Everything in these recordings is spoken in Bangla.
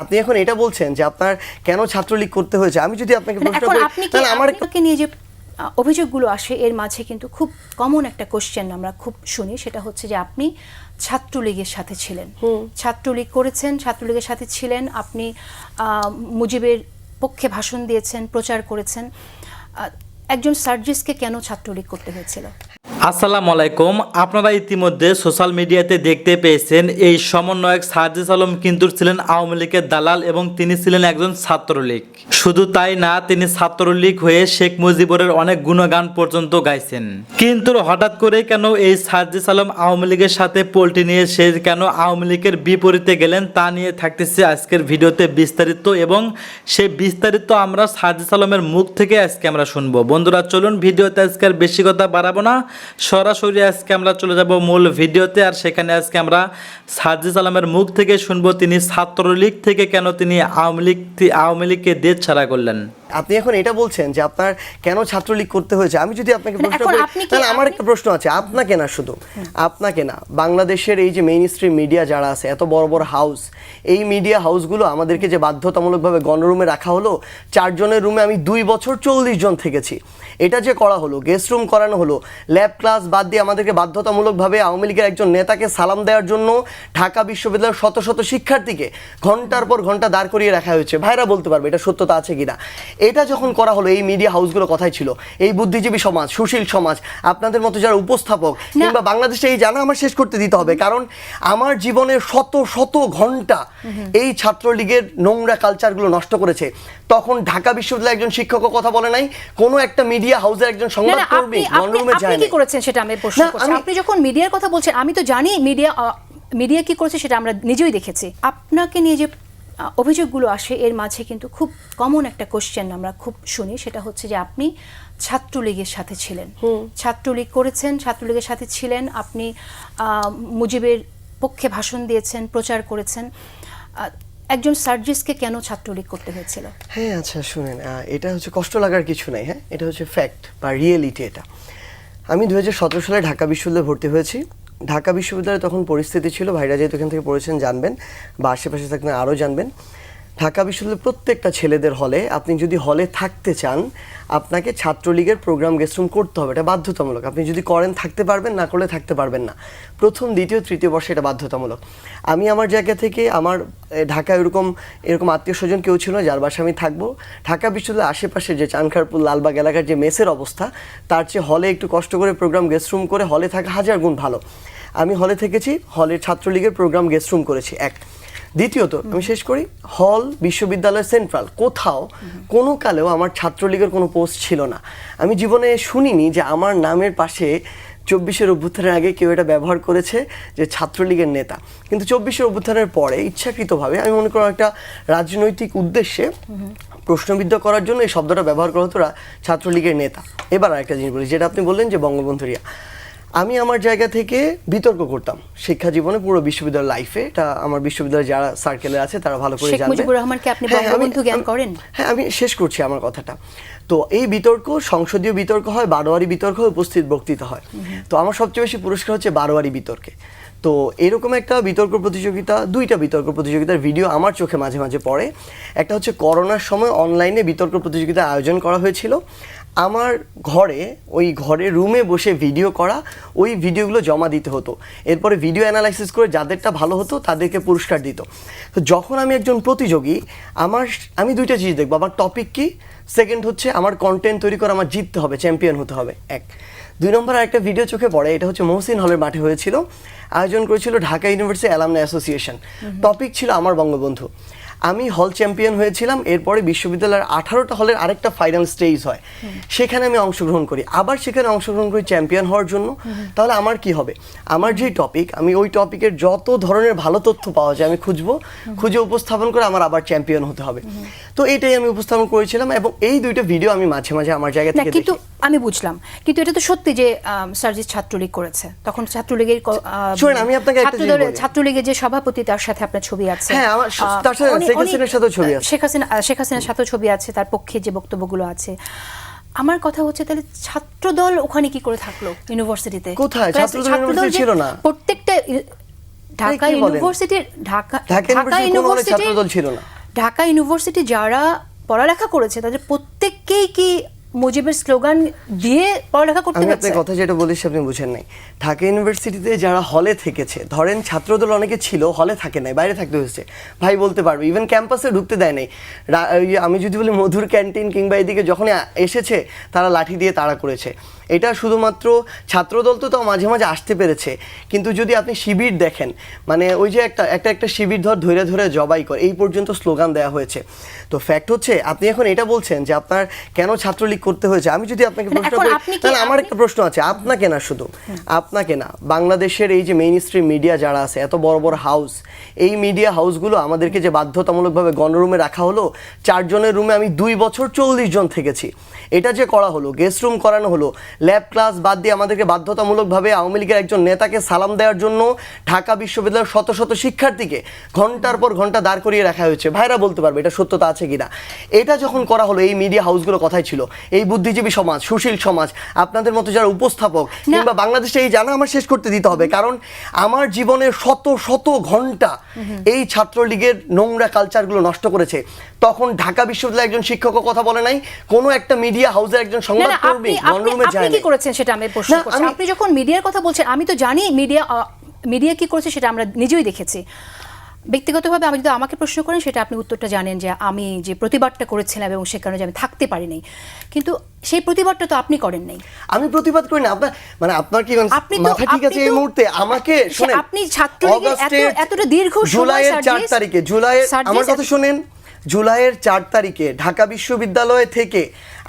আপনি এখন এটা বলছেন যে আপনার কেন ছাত্রলীগ করতে হয়েছে? আমি যদি আপনাকে মানে প্রশ্ন করি তাহলে আমার নিয়ে যে অভিযোগগুলো আসে এর মাঝে কিন্তু খুব কমন একটা কোশ্চেন আমরা খুব শুনি সেটা হচ্ছে যে আপনি ছাত্রলীগের সাথে ছিলেন। ছাত্রলীগ করেছেন ছাত্রলীগের সাথে ছিলেন আপনি আহ, মুজিবের পক্ষে ভাষণ দিয়েছেন প্রচার করেছেন। একজন সার্জিসকে কেন ছাত্রলীগ করতে হয়েছিল? আসসালামু আলাইকুম। আপনারা ইতিমধ্যে সোশ্যাল মিডিয়াতে দেখতে পেয়েছেন, এই সমন্বয়ক সার্জিস আলম কিন্তু ছিলেন আওয়ামী লীগের দালাল এবং তিনি ছিলেন একজন ছাত্রলীগ। শুধু তাই না, তিনি ছাত্রলীগ হয়ে শেখ মুজিবুরের অনেক গুণগান পর্যন্ত গাইছেন। কিন্তু হঠাৎ করে কেন এই সার্জিস আলম আওয়ামী লীগের সাথে পোল্টি নিয়ে সে কেন আওয়ামী লীগের বিপরীতে গেলেন তা নিয়ে থাকতেছে আজকের ভিডিওতে বিস্তারিত এবং সে বিস্তারিত আমরা সার্জিস আলমের মুখ থেকে আজকে আমরা শুনব। বন্ধুরা, চলুন ভিডিওতে আজকে আর বেশি কথা বাড়াবো না। সরাসরি আজকে আমরা চলে যাব মূল ভিডিওতে, আর সেখানে আজকে আমরা সার্জিস সালামের মুখ থেকে শুনব, তিনি ছাত্রলীগ থেকে কেন তিনি আওয়ামী লীগ আওয়ামী লীগকে দেশ ছাড়া করলেন। আপনি এখন এটা বলছেন যে আপনার কেন ছাত্রলীগ করতে হয়েছে? আমি যদি আপনাকে প্রশ্ন করি তাহলে আমার একটা প্রশ্ন আছে। আপনাকে না শুধু আপনাকে না বাংলাদেশের এই যে মেইন স্ট্রিম মিডিয়া যারা আছে এত বড় বড় হাউস এই মিডিয়া হাউসগুলো আমাদেরকে যে বাধ্যতামূলকভাবে গণরুমে রাখা হলো চারজনের রুমে আমি দুই বছর চল্লিশ জন থেকেছি। এটা যে করা হলো গেস্ট রুম করানো হলো ল্যাব ক্লাস বাদ দিয়ে আমাদেরকে বাধ্যতামূলকভাবে আওয়ামী লীগের একজন নেতাকে সালাম দেওয়ার জন্য ঢাকা বিশ্ববিদ্যালয়ের শত শত শিক্ষার্থীকে ঘণ্টার পর ঘণ্টা দাঁড় করিয়ে রাখা হয়েছে। ভাইরা বলতে পারবে এটা সত্যতা আছে কিনা। এটা যখন করা হলো এই মিডিয়া হাউসগুলো কথাই ছিল এই বুদ্ধিজীবী সমাজ সুশীল সমাজ আপনাদের মতো যারা উপস্থাপক কিংবা বাংলাদেশে এই জানা আমার শেষ করতে দিতে হবে কারণ আমার জীবনের শত শত ঘণ্টা এই ছাত্রলীগের নোংরা কালচারগুলো নষ্ট করেছে। তখন ঢাকা বিশ্ববিদ্যালয়ের একজন শিক্ষকও কথা বলে নাই কোনো একটা মিডিয়া হাউসের একজন না সংবাদ না কর্মী আপনি আপনি গণরুমে যায় কি করেছেন সেটা আমি প্রশ্ন করছি। আমি- আপনি যখন মিডিয়ার কথা বলছেন আমি তো জানি মিডিয়া মিডিয়া কি করেছে সেটা আমরা নিজেই দেখেছি। আপনাকে নিয়ে যে অভিযোগগুলো আসে এর মাঝে কিন্তু খুব কমন একটা কোশ্চেন আমরা খুব শুনি সেটা হচ্ছে যে আপনি ছাত্রলীগের সাথে ছিলেন। ছাত্রলীগ করেছেন ছাত্রলীগের সাথে ছিলেন আপনি মুজিবের পক্ষে ভাষণ দিয়েছেন প্রচার করেছেন। একজন সার্জিসকে কেন ছাত্রলীগ করতে হয়েছিল? হ্যাঁ আচ্ছা শুনেন এটা হচ্ছে কষ্ট লাগার কিছু নাই হ্যাঁ? এটা হচ্ছে ফ্যাক্ট বা রিয়েলিটি এটা। আমি দু হাজার সতেরো সালে ঢাকা বিশ্ববিদ্যালয়ে ভর্তি হয়েছি। ঢাকা বিশ্ববিদ্যালয়ে তখন পরিস্থিতি ছিল, ভাইরা যেহেতু এখান থেকে পড়েছেন জানবেন বা আশেপাশে থাকলে আরও জানবেন। ঢাকা বিশ্ববিদ্যালয়ের প্রত্যেকটা ছেলেদের হলে আপনি যদি হলে থাকতে চান আপনাকে ছাত্রলীগের প্রোগ্রাম গেস্টরুম করতে হবে। এটা বাধ্যতামূলক। আপনি যদি করেন থাকতে পারবেন না করলে থাকতে পারবেন না। প্রথম দ্বিতীয় তৃতীয় বর্ষে এটা বাধ্যতামূলক। আমি আমার জায়গা থেকে আমার এ, ঢাকায় এরকম এরকম আত্মীয় স্বজন কেউ ছিল যার বাসায় আমি থাকব। ঢাকা বিশ্ববিদ্যালয়ের আশেপাশে যে চানখারপুর লালবাগ এলাকার যে মেসের অবস্থা তার চেয়ে হলে একটু কষ্ট করে প্রোগ্রাম গেস্টরুম করে হলে থাকা হাজার গুণ ভালো। আমি হলে থেকেছি হলের ছাত্রলীগের প্রোগ্রাম গেস্টরুম করেছি এক। দ্বিতীয়ত, আমি শেষ করি, হল বিশ্ববিদ্যালয় সেন্ট্রাল, কোথাও কোনো কালেও আমার ছাত্রলীগের কোনো পোস্ট ছিল না। আমি জীবনে শুনিনি যে আমার নামের পাশে চব্বিশের অভ্যুত্থানের আগে কেউ এটা ব্যবহার করেছে যে ছাত্রলীগের নেতা। কিন্তু চব্বিশের অভ্যুত্থানের পরে ইচ্ছাকৃতভাবে আমি মনে করি একটা রাজনৈতিক উদ্দেশ্যে প্রশ্নবিদ্ধ করার জন্য এই শব্দটা ব্যবহার করা হতো ছাত্রলীগের নেতা। এবার আরেকটা জিনিস বলি, যেটা আপনি বললেন যে বঙ্গবন্ধুরিয়া আমি আমার জায়গা থেকে বিতর্ক করতাম। শিক্ষা জীবনে পুরো বিশ্ববিদ্যালয় লাইফে এটা আমার বিশ্ববিদ্যালয়ে যারা সার্কেলে আছে তারা ভালো করে জানবে। মুজিবুর রহমানকে আপনি হ্যাঁ, বঙ্গবন্ধু জ্ঞান করেন? হ্যাঁ আমি শেষ করছি আমার কথাটা। তো এই বিতর্ক সংসদীয় বিতর্ক হয় বারোয়ারি বিতর্ক উপস্থিত বক্তৃতা হয়। তো আমার সবচেয়ে বেশি পুরস্কার হচ্ছে বারোয়ারি বিতর্কে। তো এরকম একটা বিতর্ক প্রতিযোগিতা দুইটা বিতর্ক প্রতিযোগিতার ভিডিও আমার চোখে মাঝে মাঝে পড়ে। একটা হচ্ছে করোনার সময় অনলাইনে বিতর্ক প্রতিযোগিতা আয়োজন করা হয়েছিল। আমার ঘরে ওই ঘরে রুমে বসে ভিডিও করা ওই ভিডিওগুলো জমা দিতে হতো। এরপরে ভিডিও অ্যানালাইসিস করে যাদেরটা ভালো হতো তাদেরকে পুরস্কার দিত। তো যখন আমি একজন প্রতিযোগী আমার আমি দুইটা জিনিস দেখব। আমার টপিক কি? সেকেন্ড হচ্ছে আমার কন্টেন্ট তৈরি করে আমার জিততে হবে চ্যাম্পিয়ন হতে হবে। এক। দুই নম্বর একটা ভিডিও চোখে পড়ে এটা হচ্ছে মহসিন হলের মাঠে হয়েছিল। আয়োজন করেছিল Dhaka university alumni association topic ছিল আমার বঙ্গবন্ধু। আমি হল চ্যাম্পিয়ন হয়েছিলাম এরপরে বিশ্ববিদ্যালয়ের আঠারোটা হলের আরেকটা ফাইনাল স্টেজ হয়। সেখানে আমি অংশগ্রহণ করি। আবার সেখানে অংশগ্রহণ করি চ্যাম্পিয়ন হওয়ার জন্য। তাহলে আমার কি হবে? আমার যে টপিক আমি ওই টপিকের যত ধরনের ভালো তথ্য পাওয়া যায় আমি খুঁজবো। খুঁজে উপস্থাপন করে আমার আবার চ্যাম্পিয়ন হতে হবে। তো এইটাই আমি উপস্থাপন করেছিলাম এবং এই দুইটা ভিডিও আমি মাঝে মাঝে আমার জায়গা থেকে কিন্তু আমি বুঝলাম। কিন্তু এটা তো সত্যি যে সার্জিস ছাত্রলীগ করেছে। তখন ছাত্রলীগের আমি আপনাকে। ছাত্রলীগের যে সভাপতি তার সাথে আপনার ছবি আছে। হ্যাঁ, আমার তার সাথে উনি- শেখ হাসিনার সাথে ছবি আছে। শেখ হাসিনা শেখ হাসিনার সাথেও ছবি আছে তার পক্ষে যে বক্তব্যগুলো আছে আমার কথা হচ্ছে তাহলে ছাত্রদল ওখানে কি করে থাকল ইউনিভার্সিটিতে কোথায়? ছাত্রদল ছিল না। প্রত্যেকটা ঢাকা ইউনিভার্সিটির ঢাকা ঢাকা ছাত্রদল ছিল না ঢাকা ইউনিভার্সিটি যারা পড়ালেখা করেছে তাদের প্রত্যেককেই কি মুজিবের স্লোগান দিয়ে পড়ালেখা করতে আমি আপনার কথা যেটা বলিস আপনি বুঝেন নাই। ঢাকা ইউনিভার্সিটিতে যারা হলে থেকেছে ধরেন ছাত্রদল অনেকে ছিল হলে থাকে নাই বাইরে থাকতে হয়েছে। ভাই বলতে পারবে ইভেন ক্যাম্পাসে ঢুকতে দেয় নাই। আমি যদি বলি মধুর ক্যান্টিন কিংবা এদিকে যখন এসেছে তারা লাঠি দিয়ে তাড়া করেছে। এটা শুধুমাত্র ছাত্রদল তো তাও মাঝে মাঝে আসতে পেরেছে। কিন্তু যদি আপনি শিবির দেখেন মানে ওই যে একটা একটা একটা শিবির ধর ধরে ধরে জবাই করে এই পর্যন্ত স্লোগান দেওয়া হয়েছে। তো ফ্যাক্ট হচ্ছে আপনি এখন এটা বলছেন যে আপনার কেন ছাত্রলীগ করতে হয়েছে? আমি যদি আপনাকে প্রশ্ন করি তাহলে আমার একটা প্রশ্ন আছে আপনাকে না শুধু আপনাকে না বাংলাদেশের এই যে মেইন স্ট্রিম মিডিয়া যারা আছে এত বড় বড় হাউস এই মিডিয়া হাউসগুলো আমাদেরকে যে বাধ্যতামূলকভাবে গণরুমে রাখা হলো চারজনের রুমে আমি দুই বছর চল্লিশ জন থেকেছি। এটা যে করা হলো গেস্ট রুম করানো হলো ল্যাব ক্লাস বাদ দিয়ে আমাদেরকে বাধ্যতামূলকভাবে আওয়ামী লীগের একজন নেতাকে সালাম দেওয়ার জন্য ঢাকা বিশ্ববিদ্যালয়ের শত শত শিক্ষার্থীকে ঘণ্টার পর ঘণ্টা দাঁড় করিয়ে রাখা হয়েছে। ভাইরা বলতে পারবে এটা সত্যতা আছে কিনা। এটা যখন করা হলো এই মিডিয়া হাউসগুলো কথাই ছিল। এই বুদ্ধিজীবী সমাজ সুশীল সমাজ আপনাদের মতো যারা উপস্থাপক কিংবা বাংলাদেশে এই জানা আমার শেষ করতে দিতে হবে কারণ আমার জীবনের শত শত ঘণ্টা এই ছাত্রলীগের নোংরা কালচারগুলো নষ্ট করেছে। তখন ঢাকা বিশ্ববিদ্যালয়ের একজন শিক্ষকও কথা বলে নাই কোনো একটা মিডিয়া হাউসের একজন না সংবাদ না আপনি কি করেছেন সেটা আমি প্রশ্ন করছি। আপনি যখন মিডিয়ার কথা বলছেন আমি তো জানি মিডিয়া মিডিয়া কি করেছে সেটা আমরা নিজেই দেখেছি। ব্যক্তিগতভাবে আমি যদি আমাকে প্রশ্ন করেন সেটা আপনি উত্তরটা জানেন যে আমি যে প্রতিবাদটা করেছিলাম এবং সে কারণে যে আমি থাকতে পারিনি। কিন্তু সেই প্রতিবাদটা তো আপনি করেন নাই। আমি প্রতিবাদ করি না আপনার মানে আপনার কি মানে আপনি তো- মাথা ঠিক আছে এই মুহূর্তে? আমাকে শুনেন আপনি ছাত্রলীগের এত- এতটা দীর্ঘ সময় জুলাইয়ের চার সার্জিস- তারিখে জুলাইয়ের আমার কথা শুনেন। জুলাইয়ের চার তারিখে ঢাকা বিশ্ববিদ্যালয় থেকে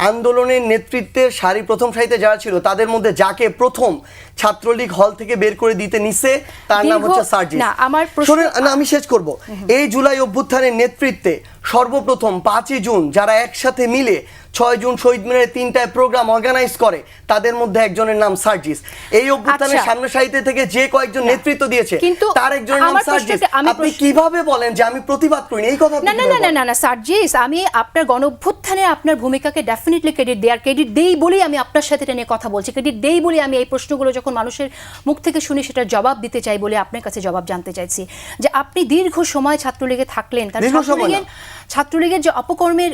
আন্দোলনের নেতৃত্বে সারি প্রথম সারিতে যারা ছিল, তাদের মধ্যে যাকে প্রথম ছাত্রলীগ হল থেকে বের করে দিতে নিছে তার নাম হচ্ছে সার্জিস। না, আমার প্রশ্ন- না আমি শেষ করব। এই জুলাই অভ্যুত্থানের নেতৃত্বে সর্বপ্রথম পাঁচই জুন যারা একসাথে মিলে ছয় জুন শহীদ মিনারে তিনটায় প্রোগ্রাম অর্গানাইজ করে তাদের মধ্যে একজনের নাম সার্জিস। এই অভ্যুত্থানের আচ্ছা। সামনে সারিতে থেকে যে কয়েকজন নেতৃত্ব দিয়েছে তার একজনের নাম সার্জিস। আপনি কীভাবে বলেন যে আমি প্রতিবাদ করি এই কথা না না না না না সার্জিস আমি আপনার গণ অভ্যুত্থানে আপনার ভূমিকাকে ডেফিনেটলি ক্রেডিট দেই আর ক্রেডিট দেই বলেই আমি আপনার সাথে এটা নিয়ে কথা বলছি। ক্রেডিট দেই বলে আমি এই প্রশ্নগুলো যখন মানুষের মুখ থেকে শুনি সেটার জবাব দিতে চাই বলে আপনার কাছে জবাব জানতে চাইছি যে আপনি দীর্ঘ সময় ছাত্রলীগে থাকলেন তার ছাত্রলীগের ছাত্রলীগের যে অপকর্মের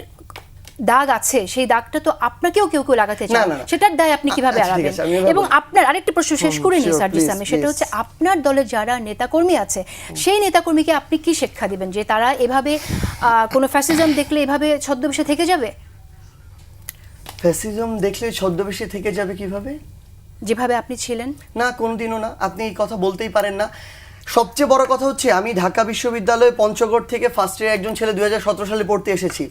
দাগ আছে সেই দাগটা তো আপনাকেও কেউ কেউ লাগাতে চায়। না, না, না। সেটার দায় আপনি কীভাবে আচ্ছা, এড়াবেন এবার এবং আপনার আরেকটা প্রশ্ন শেষ করে নি sure, সার্জিস আমি সেটা হচ্ছে আপনার দলের যারা নেতাকর্মী আছে সেই নেতাকর্মীকে আপনি কি শিক্ষা দিবেন? যে তারা এভাবে কোনো ফ্যাসিজম দেখলে এভাবে ছদ্মবেশে থেকে যাবে? ফ্যাসিজম দেখলে ছদ্মবেশে থেকে যাবে কীভাবে? যেভাবে আপনি ছিলেন? না কোনোদিনও না। আপনি এই কথা বলতেই পারেন না। সবচেয়ে বড় কথা হচ্ছে আমি ঢাকা বিশ্ববিদ্যালয়ে পঞ্চগড় থেকে ফার্স্ট ইয়ার একজন ছেলে দুই সালে পড়তে এসেছি।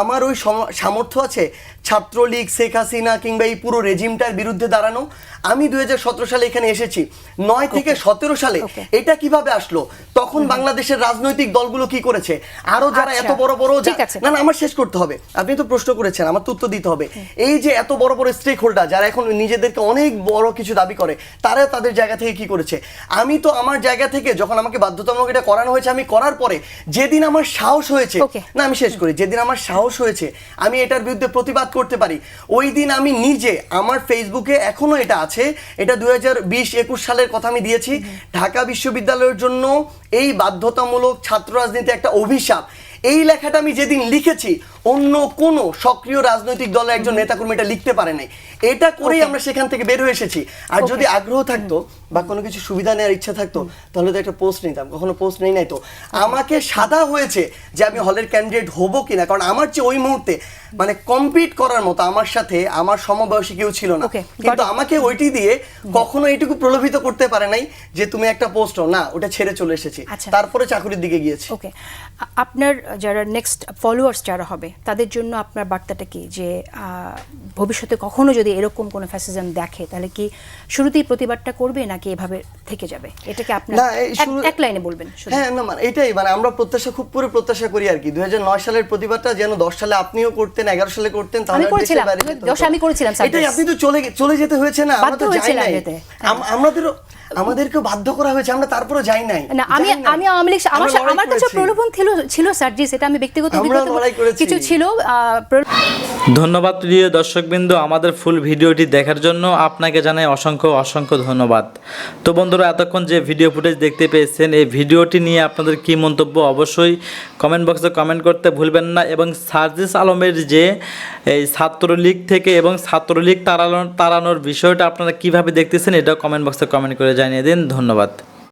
আমার ওই সামর্থ্য আছে ছাত্রলীগ শেখ হাসিনা কিংবা এই পুরো রেজিমটার বিরুদ্ধে দাঁড়ানো। আমি দুই হাজার সতেরো সালে এখানে এসেছি। নয় থেকে সতেরো সালে এটা কীভাবে আসলো? তখন বাংলাদেশের রাজনৈতিক দলগুলো কি করেছে? আরও যারা আচ্ছা, এত বড় বড় না না আমার শেষ করতে হবে। আপনি তো প্রশ্ন করেছেন আমার তো উত্তর দিতে হবে। এই যে এত বড় বড় স্টেক হোল্ডার যারা এখন নিজেদেরকে অনেক বড় কিছু দাবি করে তারা তাদের জায়গা থেকে কি করেছে? আমি তো আমার জায়গা থেকে যখন আমাকে বাধ্যতামূলক এটা করানো হয়েছে আমি করার পরে যেদিন আমার সাহস হয়েছে না আমি শেষ করি যেদিন আমার সাহস হয়েছে আমি এটার বিরুদ্ধে প্রতিবাদ করতে পারি ওই দিন আমি নিজে আমার ফেসবুকে এখনও এটা আছে এটা দুই হাজার বিশ একুশ সালের কথা আমি দিয়েছি ঢাকা বিশ্ববিদ্যালয়ের জন্য এই বাধ্যতামূলক ছাত্র রাজনীতি একটা অভিশাপ। এই লেখাটা আমি যেদিন লিখেছি অন্য কোনো সক্রিয় রাজনৈতিক দলের একজন নেতাকর্মী এটা লিখতে পারে নাই। এটা করেই আমরা সেখান থেকে বের হয়ে এসেছি। আর যদি আগ্রহ থাকতো বা কোনো কিছু সুবিধা নেওয়ার ইচ্ছা থাকতো তাহলে তো একটা পোস্ট নিতাম। কখনো পোস্ট নেই নাই তো। আমাকে সাদা হয়েছে যে আমি হলের ক্যান্ডিডেট হব কিনা কারণ আমার চেয়ে ওই মুহূর্তে মানে কম্পিট করার মতো আমার সাথে আমার সমবয়সী কেউ ছিল না। কিন্তু আমাকে ওইটি দিয়ে কখনো এইটুকু প্রলোভিত করতে পারে নাই যে তুমি একটা পোস্ট না ওটা ছেড়ে চলে এসেছি। আচ্ছা। তারপরে চাকরির দিকে গিয়েছি। ওকে আপনার যারা নেক্সট ফলোয়ার্স যারা হবে তাদের জন্য আপনার বার্তাটা কি? যে ভবিষ্যতে কখনো যদি এরকম কোনো ফ্যাসিজম দেখে তাহলে কি শুরুতেই প্রতিবাদটা করবে নাকি এভাবে থেকে যাবে? এটাকে আপনার এক- লাইনে বলবেন। হ্যাঁ না মানে এটাই মানে আমরা প্রত্যাশা খুব পুরো প্রত্যাশা করি আর কি। দুই হাজার নয় সালের প্রতিবাদটা যেন দশ সালে আপনিও করতেন এগারো সালে করতেন তাহলে আমি করেছিলাম, দশে। আমি করেছিলাম, এটাই আপনি তো চলে চলে যেতে হয়েছে না আমরা তো যাই নাই। আমাদেরও আমাদেরকেও বাধ্য করা হয়েছে আমরা তারপরে যাই নাই। না আমি আমি আওয়ামী লীগ আমার আমার কাছে প্রলোভন ছিল ছিল স্যার জি সেটা আমি ব্যক্তিগত। কিছু ছিল ধন্যবাদ প্রিয় দর্শকবৃন্দ আমাদের ফুল ভিডিওটি দেখার জন্য। আপনাকে জানাই অসংখ্য অসংখ্য ধন্যবাদ। তো বন্ধুরা এতক্ষণ যে ভিডিও ফুটেজ দেখতে পেয়েছেন এই ভিডিওটি নিয়ে আপনাদের কি মন্তব্য অবশ্যই কমেন্ট বক্সে কমেন্ট করতে ভুলবেন না। এবং সার্জিস আলমের যে এই ছাত্রলীগ থেকে এবং ছাত্রলীগ তাড়ানোর তাড়ানোর বিষয়টা আপনারা কীভাবে দেখতেছেন এটাও কমেন্ট বক্সে কমেন্ট করে জানিয়ে দিন ধন্যবাদ।